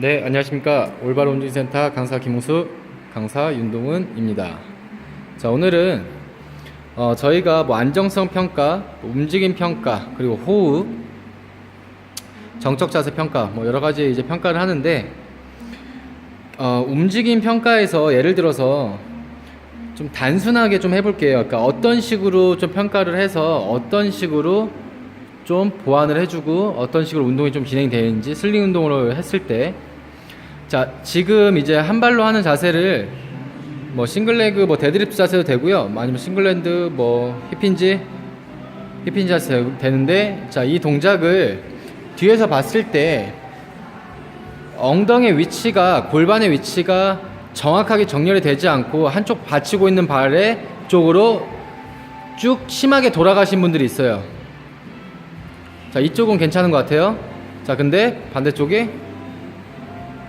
네, 안녕하십니까. 올바른 운동센터 강사 김우수, 강사 윤동은입니다. 자, 오늘은 어, 저희가 뭐 안정성 평가, 뭐 움직임 평가, 그리고 호흡, 정적 자세 평가, 뭐 여러 가지 이제 평가를 하는데 어, 움직임 평가에서 예를 들어서 좀 단순하게 좀 해볼게요. 그러니까 어떤 식으로 좀 평가를 해서 어떤 식으로 좀 보완을 해주고 어떤 식으로 운동이 좀 진행되는지 슬링 운동으로 했을 때 자, 지금 이제 한 발로 하는 자세를 뭐 싱글레그 뭐 데드리프트 자세도 되고요. 뭐 아니면 싱글랜드 뭐 힙힌지 힙힌지 자세 되는데 자, 이 동작을 뒤에서 봤을 때 엉덩이 위치가 골반의 위치가 정확하게 정렬이 되지 않고 한쪽 받치고 있는 발의 쪽으로 쭉 심하게 돌아가신 분들이 있어요. 자, 이쪽은 괜찮은 것 같아요. 자, 근데 반대쪽에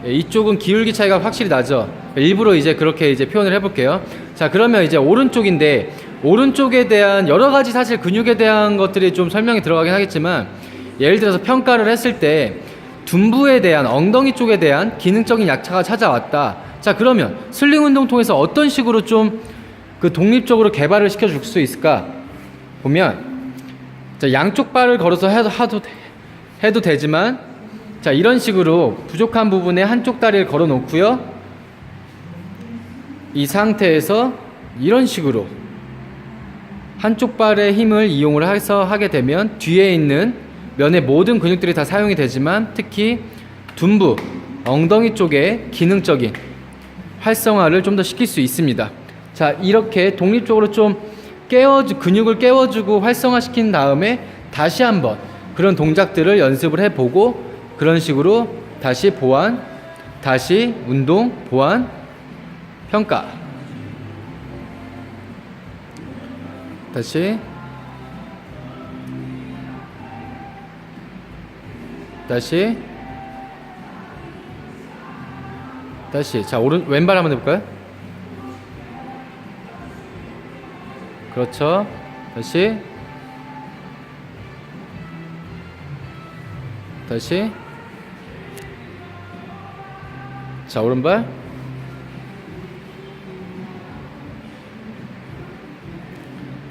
예, 이쪽은 기울기 차이가 확실히 나죠. 일부러 이제 그렇게 이제 표현을 해볼게요. 자, 그러면 이제 오른쪽인데 오른쪽에 대한 여러 가지 사실 근육에 대한 것들이 좀 설명이 들어가긴 하겠지만 예를 들어서 평가를 했을 때 둔부에 대한 엉덩이 쪽에 대한 기능적인 약차가 찾아왔다. 자, 그러면 슬링 운동 통해서 어떤 식으로 좀 그 독립적으로 개발을 시켜줄 수 있을까? 보면 자, 양쪽 발을 걸어서 해도, 돼- 해도 되지만 자, 이런 식으로 부족한 부분에 한쪽 다리를 걸어 놓고요. 이 상태에서 이런 식으로 한쪽 발의 힘을 이용을 해서 하게 되면 뒤에 있는 면의 모든 근육들이 다 사용이 되지만 특히 둔부, 엉덩이 쪽에 기능적인 활성화를 좀 더 시킬 수 있습니다. 자, 이렇게 독립적으로 좀 깨워주, 근육을 깨워주고 활성화시킨 다음에 다시 한번 그런 동작들을 연습을 해보고 그런 식으로 다시 보완, 다시 운동, 보완, 평가. 다시. 다시. 다시. 자, 오른, 왼발 한번 해볼까요? 그렇죠. 다시. 다시. 자, 오른발.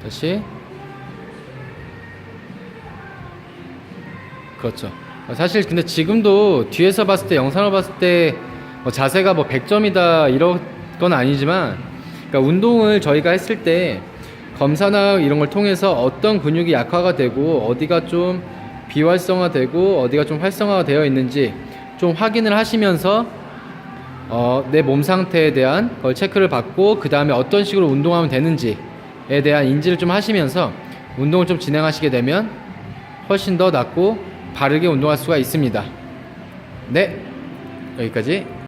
다시. 그렇죠. 어, 사실 근데 지금도 뒤에서 봤을 때 영상을 봤을 때 뭐 자세가 뭐 100점이다 이런 건 아니지만 그러니까 운동을 저희가 했을 때 검사나 이런 걸 통해서 어떤 근육이 약화가 되고 어디가 좀 비활성화되고 어디가 좀 활성화가 되어 있는지 좀 확인을 하시면서 어, 내 몸 상태에 대한 걸 체크를 받고 그 다음에 어떤 식으로 운동하면 되는지에 대한 인지를 좀 하시면서 운동을 좀 진행하시게 되면 훨씬 더 낫고 바르게 운동할 수가 있습니다. 네, 여기까지.